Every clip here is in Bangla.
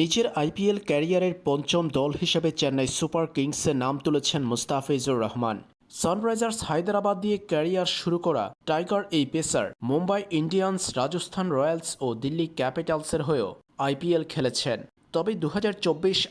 নিজের আইপিএল ক্যারিয়ারের পঞ্চম দল হিসেবে চেন্নাই সুপার কিংসে নাম তুলেছেন মুস্তাফিজুর রহমান। সানরাইজার্স হায়দ্রাবাদ দিয়ে ক্যারিয়ার শুরু করা টাইগার এই pacer, Mumbai Indians, Rajasthan Royals ও দিল্লি ক্যাপিটালসের হয়েও আইপিএল খেলেছেন। তবে দু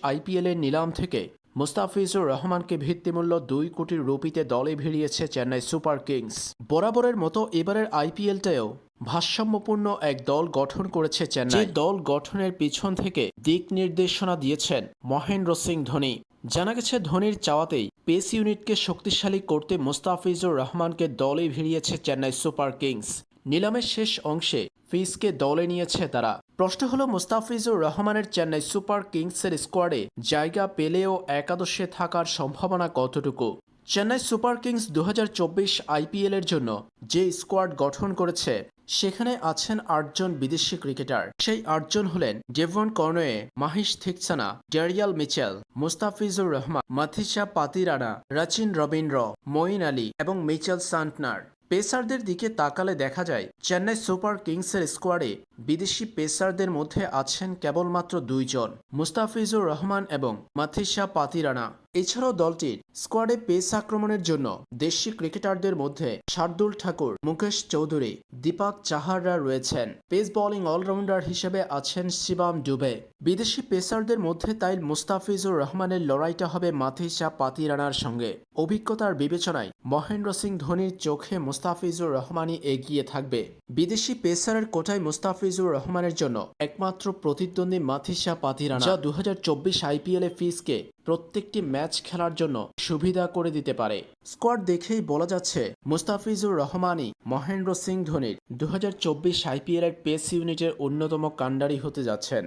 আইপিএলের নিলাম থেকে মুস্তাফিজুর রহমানকে ভিত্তিমূল্য দুই কোটি রুপিতে দলে ভিড়িয়েছে চেন্নাই সুপার কিংস। বরাবরের মতো এবারের আইপিএলটাও ভারসাম্যপূর্ণ এক দল গঠন করেছে চেন্নাই। দল গঠনের পিছন থেকে দিক নির্দেশনা দিয়েছেন মহেন্দ্র সিং ধোনি। জানা গেছে, ধোনির চাওয়াতেই পেস ইউনিটকে শক্তিশালী করতে মুস্তাফিজুর রহমানকে দলে ভিড়িয়েছে চেন্নাই সুপার কিংস। নিলামের শেষ অংশে ফিসকে দলে নিয়েছে তারা। প্রশ্ন হলো, মুস্তাফিজুর রহমানের চেন্নাই সুপার কিংসের স্কোয়াডে জায়গা পেলেও একাদশে থাকার সম্ভাবনা কতটুকু? চেন্নাই সুপার কিংস দু হাজার চব্বিশ আইপিএল এর জন্য যে স্কোয়াড গঠন করেছে সেখানে আছেন আটজন বিদেশি ক্রিকেটার। সেই আটজন হলেন Devon Conway Maheesh Theekshana Daryl Mitchell, Mustafizur Rahman, Matheesha Pathirana, Rachin Ravindra, Moeen Ali এবং মিচেল সান্টনার। পেসারদের দিকে তাকালে দেখা যায়, চেন্নাই সুপার কিংসের স্কোয়াডে বিদেশি পেসারদের মধ্যে আছেন কেবলমাত্র দুইজন, মুস্তাফিজুর রহমান এবং মাথিসা পাতিরানা। এছাড়াও দলটির স্কোয়াডে পেস আক্রমণের জন্য দেশি ক্রিকেটারদের মধ্যে শার্দুল ঠাকুর, মুকেশ চৌধুরী, দীপক চাহাররা রয়েছেন। পেস বোলিং অলরাউন্ডার হিসেবে আছেন শিবাম ডুবে বিদেশি পেসারদের মধ্যে তাই মুস্তাফিজুর রহমানের লড়াইটা হবে মাথিসা পাতিরানার সঙ্গে। অভিজ্ঞতার বিবেচনায় মহেন্দ্র সিং ধোনির চোখে মুস্তাফিজুর রহমানই এগিয়ে থাকবে। বিদেশি পেসারের কোটায় মুস্তাফিজুর রহমানের জন্য একমাত্র প্রতিদ্বন্দ্বী মাথিসা পাথিরা যা দু হাজার চব্বিশ আইপিএল এ ফিসকে প্রত্যেকটি ম্যাচ খেলার জন্য সুবিধা করে দিতে পারে। স্কোয়াড দেখেই বলা যাচ্ছে, মুস্তাফিজুর রহমানই মহেন্দ্র সিং ধোনির দু হাজার চব্বিশ আইপিএলের পেস ইউনিটের অন্যতম কাণ্ডারি হতে যাচ্ছেন।